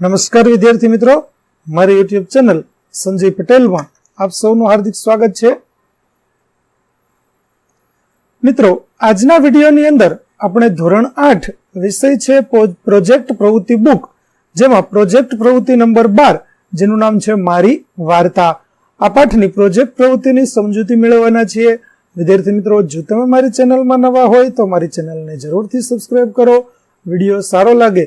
નમસ્કાર વિદ્યાર્થી મિત્રો. મારી યુટ્યુબ ચેનલ સંજય પટેલમાં આપ સૌનું હાર્દિક સ્વાગત છે. મિત્રો, આજના વિડીયોની અંદર આપણે ધોરણ આઠ વિષય છે પ્રોજેક્ટ પ્રવૃત્તિ બુક, જેમાં પ્રોજેક્ટ પ્રવૃત્તિ નંબર બાર, જેનું નામ છે મારી વાર્તા. આ પાઠની પ્રોજેક્ટ પ્રવૃત્તિની સમજૂતી મેળવવાના છીએ. વિદ્યાર્થી મિત્રો, જો તમે મારી ચેનલમાં નવા હોય તો મારી ચેનલને જરૂરથી સબસ્ક્રાઈબ કરો. વીડિયો સારો લાગે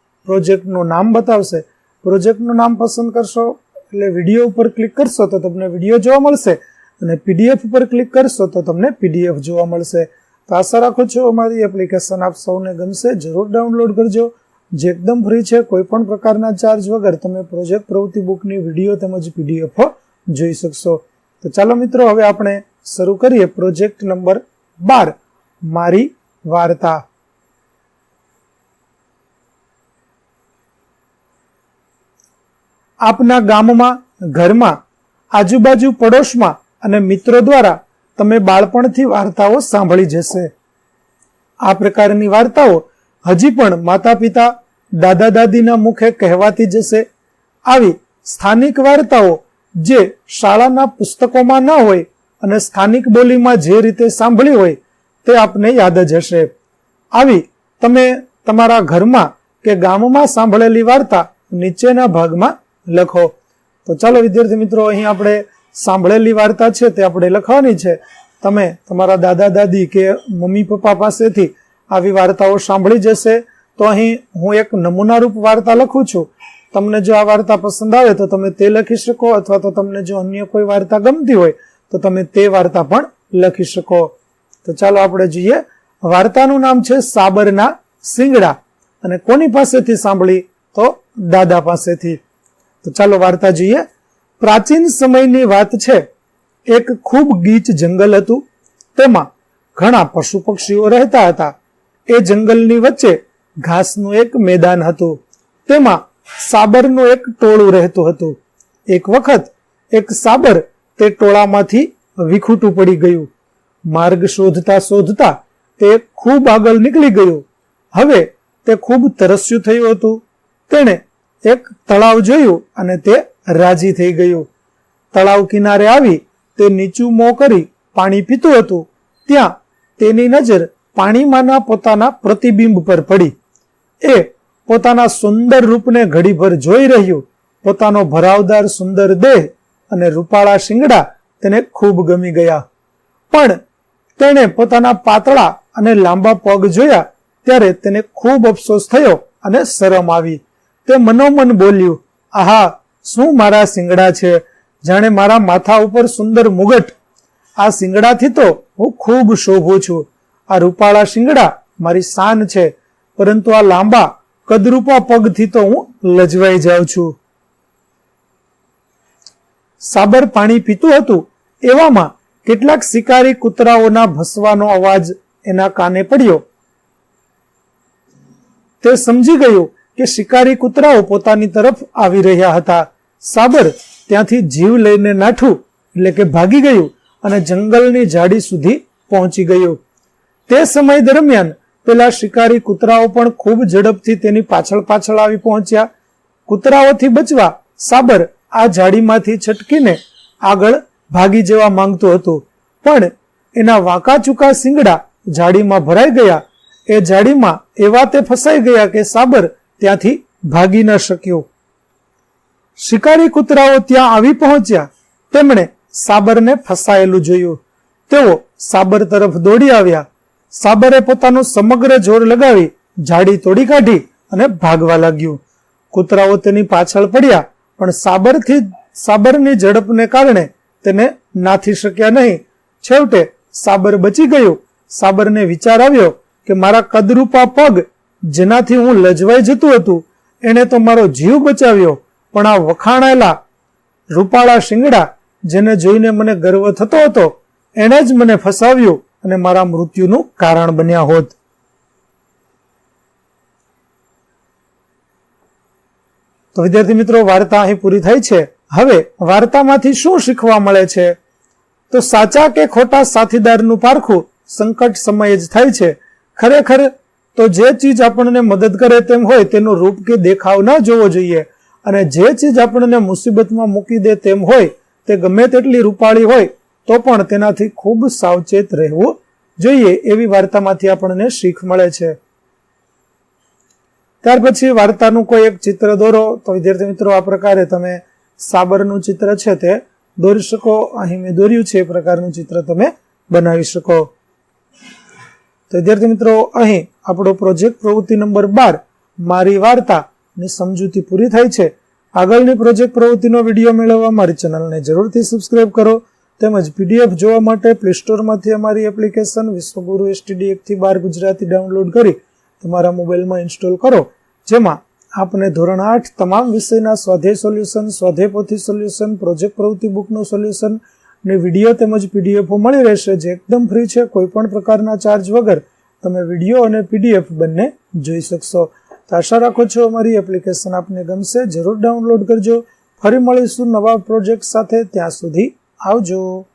પ્રોજેક્ટનું નામ બતાવશે. પ્રોજેક્ટનું નામ પસંદ કરશો એટલે વીડિયો ઉપર ક્લિક કરશો તો તમને વીડિયો જોવા મળશે અને પીડીએફ ઉપર ક્લિક કરશો તો તમને પીડીએફ જોવા મળશે. તો આશા રાખું છું અમારી એપ્લિકેશન આપ સૌને ગમશે. જરૂર ડાઉનલોડ કરજો. જે એકદમ ફ્રી છે, કોઈ પણ પ્રકારના ચાર્જ વગર તમે પ્રોજેક્ટ પ્રવૃત્તિ બુકની વીડિયો તેમજ પીડીએફ જોઈ શકશો. તો ચાલો મિત્રો, હવે આપણે શરૂ કરીએ પ્રોજેક્ટ નંબર બાર, મારી વાર્તા. આપના ગામમાં, ઘરમાં, આજુબાજુ પડોશમાં અને મિત્રો દ્વારા તમે બાળપણથી વાર્તાઓ સાંભળી જશે. આ પ્રકારની વાર્તાઓ હજી પણ માતા પિતા દાદા દાદીના મુખે કહેવાતી જશે. આવી સ્થાનિક વાર્તાઓ જે શાળાના પુસ્તકોમાં ન હોય અને સ્થાનિક બોલીમાં જે રીતે સાંભળી હોય તે આપને યાદ જ હશે. આવી તમે તમારા ઘરમાં કે ગામમાં સાંભળેલી વાર્તા નીચેના ભાગમાં લખો. તો ચાલો વિદ્યાર્થી મિત્રો, અહીં આપણે સાંભળેલી વાર્તા છે તે આપણે લખવાની છે. તમે તમારા દાદા, દાદી કે મમ્મી, પપ્પા પાસેથી આવી વાર્તાઓ સાંભળી જશે. તો અહીં હું એક નમૂનારૂપ વાર્તા લખું છું. તમને જો આ વાર્તા પસંદ આવે તો તમે તે લખી શકો અથવા તો તમને જો અન્ય કોઈ વાર્તા ગમતી હોય તો તમે તે વાર્તા પણ લખી શકો. તો ચાલો આપણે જોઈએ. વાર્તાનું નામ છે સાબરના સિંગડા. અને કોની પાસેથી સાંભળી? તો દાદા પાસેથી. તો ચાલો વાર્તા જોઈએ. પ્રાચીન સમયની વાત છે. એક ખૂબ ગીચ જંગલ હતું. તેમાં ઘણા પશુ પક્ષીઓ રહેતા હતા. એ જંગલની વચ્ચે ઘાસનું એક મેદાન હતું. તેમાં સાબરનું એક ટોળું રહેતું હતું. એક વખત એક સાબર તે ટોળામાંથી વિખૂટું પડી ગયું. માર્ગ શોધતા શોધતા તે ખૂબ આગળ નીકળી ગયું. હવે તે ખૂબ તરસ્યું થયું હતું. તેણે એક તળાવ જોયું અને તે રાજી થઈ ગયું. તળાવ કિનારે આવી તે નીચું મોં કરી પાણી પીતું હતું. ત્યાં તેની નજર પાણીમાંના પોતાના પ્રતિબિંબ પર પડી. એ પોતાના સુંદર રૂપને ઘડીભર જોઈ રહ્યું. પોતાનો ભરાવદાર સુંદર દેહ અને રૂપાળા શિંગડા તેને ખૂબ ગમી ગયા. પણ તેણે પોતાના પાતળા અને લાંબા પગ જોયા ત્યારે તેને ખૂબ અફસોસ થયો અને શરમ આવી. તે મનોમન બોલ્યું, આહા, શું મારા શિંગડા છે? જાણે મારા માથા ઉપર સુંદર મુગટ. આ શિંગડાથી તો હું ખૂબ શોભું છું. આ રૂપાળા શિંગડા મારી શાન છે, પરંતુ આ લાંબા, કદરૂપા પગથી તો હું લજવાઈ જાઉં છું. સાબર પાણી પીતું હતું, એવામાં કેટલાક શિકારી કૂતરાઓના ભસવાનો અવાજ એના કાને પડ્યો. તે સમજી ગયું કે શિકારી કૂતરાઓ પોતાની તરફ આવી રહ્યા હતા. સાબર ત્યાંથી જીવ લઈને નાઠું, એટલે કે ભાગી ગયું અને જંગલની જાડી સુધી પહોંચી ગયું. તે સમય દરમિયાન પેલા શિકારી કૂતરાઓ પણ ખૂબ ઝડપથી તેની પાછળ પાછળ આવી પહોંચ્યા. કૂતરાઓથી બચવા સાબર આ જાડીમાંથી છટકીને આગળ ભાગી જવા માંગતું હતું. પણ એના વાંકા ચૂકા શિંગડા જાડીમાં ભરાઈ ગયા. એ જાડીમાં એવા તે ફસાઈ ગયા કે સાબર ત્યાંથી ભાગી ન શક્યો. શિકારી કૂતરાઓ ત્યાં આવી પહોંચ્યા. તેમણે સાબરને ફસાયેલું જોયું. તેઓ સાબર તરફ દોડી આવ્યા. સાબરે પોતાનું સમગ્ર જોર લગાવી ઝાડી તોડી કાઢી અને ભાગવા લાગ્યું. કૂતરાઓ તેની પાછળ પડ્યા, પણ સાબરથી સાબરની ઝડપને કારણે તેને નાથી શક્યા નહીં. છેવટે સાબર બચી ગયું. સાબરને વિચાર આવ્યો કે મારા કદરૂપા પગ જેનાથી હું લજવાઈ જતું હતું, એણે તો મારો જીવ બચાવ્યો. પણ આ વખાણાયેલા રૂપાળા શિંગડા, જેને જોઈને મને ગર્વ થતો હતો, એણે જ મને ફસાવ્યું અને મારા મૃત્યુનું કારણ બન્યા હોત. તો વિદ્યાર્થી મિત્રો, વાર્તા અહીં પૂરી થઈ છે. હવે વાર્તામાંથી શું શીખવા મળે છે? તો સાચા કે ખોટા સાથીદારનું પારખું સંકટ સમયે જ થાય છે. ખરેખર તો જે ચીજ આપણને મદદ કરે તેમ હોય, તેનું રૂપ કે દેખાવ ના જોવો જોઈએ. અને જે ચીજ આપણને મુસીબતમાં મૂકી દે તેમ હોય, તે ગમે તેટલી રૂપાળી હોય, તો પણ તેનાથી ખૂબ સાવચેત રહેવું જોઈએ એવી વાર્તામાંથી આપણને શીખ મળે છે. ત્યાર પછી વાર્તાનું કોઈ એક ચિત્ર દોરો. તો વિદ્યાર્થી મિત્રો, આ પ્રકારે તમે સાબરનું ચિત્ર છે તે દોરી શકો. અહીં મેં દોર્યું છે, એ પ્રકારનું ચિત્ર તમે બનાવી શકો. તો વિદ્યાર્થી મિત્રો, અહીં આપણો પ્રોજેક્ટ પ્રવૃત્તિ નંબર બાર, મારી વાર્તા ની સમજૂતી પૂરી થાય છે. આગળની પ્રોજેક્ટ પ્રવૃત્તિનો વીડિયો મેળવવા મારી ચેનલને જરૂરથી સબસ્ક્રાઇબ કરો તેમજ પીડીએફ જોવા માટે પ્લે સ્ટોરમાંથી અમારી એપ્લિકેશન વિશ્વગુરુ એસટીડી એકથી બાર ગુજરાતી ડાઉનલોડ કરી તમારા મોબાઈલમાં ઇન્સ્ટોલ કરો. જેમાં આપને ધોરણ આઠ તમામ વિષયના સ્વાધ્યાય સોલ્યુશન સ્વાધ્યાય પોથી સોલ્યુશન પ્રોજેક્ટ પ્રવૃત્તિ બુકનું સોલ્યુશન ને વીડિયો તેમજ પીડીએફો મળી રહેશે. જે એકદમ ફ્રી છે કોઈ પણ પ્રકારના ચાર્જ વગર તમે વીડિયો અને પીડીએફ બંને જોઈ શકશો. તો આશા રાખો છો અમારી એપ્લિકેશન આપને ગમશે. જરૂર ડાઉનલોડ કરજો. ફરી મળીશું નવા પ્રોજેક્ટ સાથે. ત્યાં સુધી આવજો.